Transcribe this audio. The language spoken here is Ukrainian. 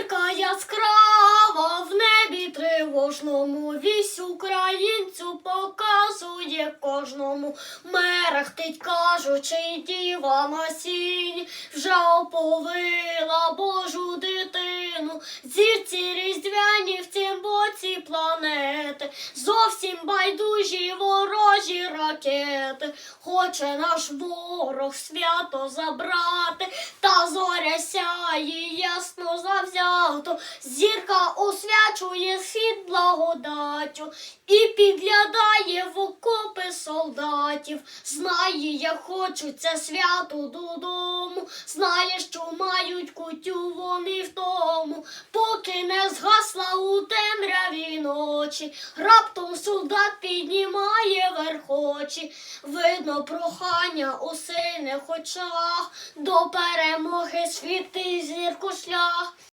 Зірка яскрава в небі тривожному вісь українцю показує кожному. Мерехтить, кажучи, діва на сінь вже оповила Божу дитину. Зірці різдвяні в цім боці планети, зовсім байдужі ворожі ракети. Хоче наш ворог свято забрати, та зоря сяє ясно завзято. Зірка освячує схід благодаттю і підглядає в окопи солдатів. Знає, як хочуть це свято додому. Знає, що мають кутю вони в тому, поки не згасла у темряві ночі. Раптом солдат піднімає верхочі. Видно прохання у синих очах, до перемоги світи зірку шлях.